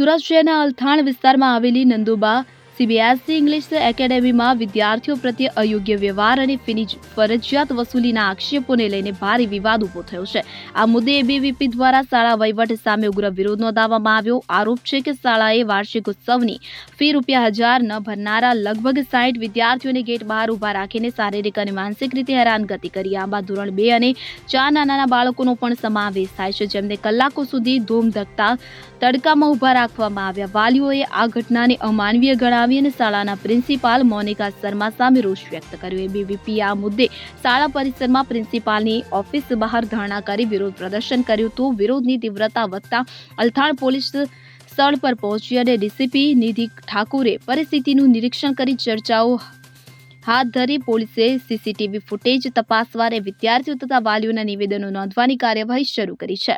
સુરત શહેરના અલથાણ વિસ્તારમાં આવેલી નંદુબા સીબીએસઈ ઇંગ્લિશ એકેડેમીમાં વિદ્યાર્થીઓ પ્રત્યે અયોગ્ય વ્યવહાર અને ફીની ફરજિયાત વસૂલીના આક્ષેપોને લઈને ભારે વિવાદ ઊભો થયો છે. આ મુદ્દે એબીવીપી દ્વારા શાળા વહીવટ સામે ઉગ્ર વિરોધ નોંધાવવામાં આવ્યો. આરોપ છે કે શાળાએ વાર્ષિક ઉત્સવની ફી રૂપિયા હજાર ન ભરનારા લગભગ સાઠ વિદ્યાર્થીઓને ગેટ બહાર ઊભા રાખીને શારીરિક અને માનસિક રીતે હેરાનગતિ કરી. આમાં ધોરણ બે અને ચાર નાના બાળકોનો પણ સમાવેશ થાય છે, જેમને કલાકો સુધી ધૂમ ધકતા તડકામાં ઊભા રાખવામાં આવ્યા. વાલીઓએ આ ઘટનાને અમાનવીય ગણાવી અને શાળાના પ્રિન્સિપાલ મોનિકા શર્મા સામે રોષ વ્યક્ત કર્યો. એબીવીપી આ મુદ્દે શાળા પરિસરમાં પ્રિન્સિપાલની ઓફિસ બહાર ધરણા કરી વિરોધ પ્રદર્શન કર્યું હતું. વિરોધની તીવ્રતા વધતા અલથાણ પોલીસ સ્થળ પર પહોંચી અને ડીસીપી નિધિ ઠાકુરે પરિસ્થિતિનું નિરીક્ષણ કરી ચર્ચાઓ હાથ ધરી પોલીસે સીસીટીવી ફૂટેજ તપાસવારે વિદ્યાર્થીઓ તથા વાલીઓના નિવેદનો નોંધવાની કાર્યવાહી શરૂ કરી છે.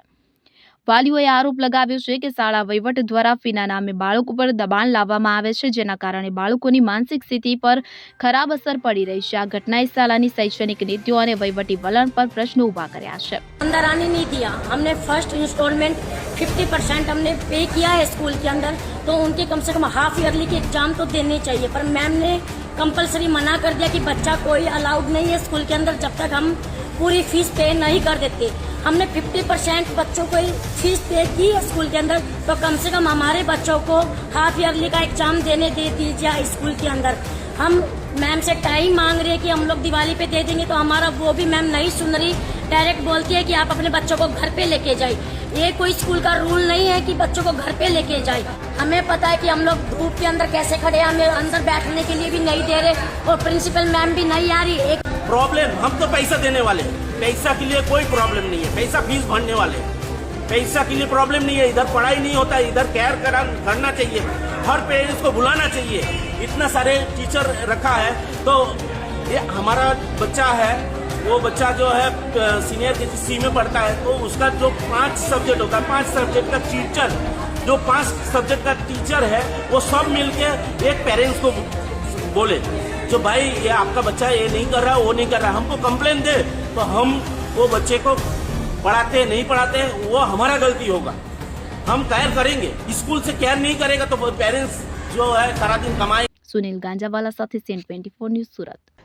વાલીઓએ આરોપ લગાવ્યો છે કે શાળા વહીવટ દ્વારા ફીના નામે બાળકો પર દબાણ લાવવામાં આવે છે જેના કારણે બાળકોની માનસિક સ્થિતિ પર ખરાબ અસર પડી રહી છે આ ઘટનાએ શાળાની શૈક્ષણિક નીતિઓ અને વહીવટી વલણ પર પ્રશ્નો ઊભા કર્યા છે अंदर आने नहीं दिया हमने फर्स्ट इंस्टॉलमेंट 50 परसेंट हमने पे किया है स्कूल के अंदर तो उनके कम से कम हाफ ईयरली के एग्जाम तो देने चाहिए पर मैम ने कंपलसरी मना कर दिया कि बच्चा कोई अलाउड नहीं है स्कूल के अंदर जब तक हम पूरी फ़ीस पे नहीं कर देते। हमने 50 परसेंट बच्चों को फ़ीस पे की स्कूल के अंदर। तो कम से कम हमारे बच्चों को हाफ़ ईयरली का एग्ज़ाम देने दे दीजिए स्कूल के अंदर। हम मैम से टाइम मांग रहे हैं कि हम लोग दिवाली पे दे देंगे तो हमारा वो भी मैम नहीं सुन रही। डायरेक्ट बोलती है कि आप अपने बच्चों को घर पे लेके जाए ये कोई स्कूल का रूल नहीं है कि बच्चों को घर पे लेके जाए हमें पता है कि हम लोग धूप के अंदर कैसे खड़े हैं, हमें अंदर बैठने के लिए भी नहीं दे रहे और प्रिंसिपल मैम भी नहीं आ रही। एक प्रॉब्लम, हम तो पैसा देने वाले पैसा के लिए कोई प्रॉब्लम नहीं है। पैसा फ़ीस भरने वाले पैसा के लिए प्रॉब्लम नहीं है। इधर पढ़ाई नहीं होता, इधर केयर करना चाहिए। हर पेरेंट्स को बुलाना चाहिए। इतना सारे टीचर रखा है। तो ये हमारा बच्चा है। वो बच्चा जो है सीनियर सी में पढ़ता है तो उसका जो पाँच सब्जेक्ट होता है, पाँच सब्जेक्ट का टीचर जो पाँच सब्जेक्ट का टीचर है, वो सब मिलके एक पेरेंट्स को बोले, जो भाई, ये आपका बच्चा ये नहीं कर रहा, वो नहीं कर रहा, हमको कंप्लेन दे। तो हम वो बच्चे को पढ़ाते, नहीं पढ़ाते, वो हमारा गलती होगा। हम कैर करेंगे। स्कूल से कैर नहीं करेगा तो पेरेंट्स जो है, सारा दिन कमाए सुनील गांजावाला, साथी सेंट ट्वेंटी न्यूज़ सूरत।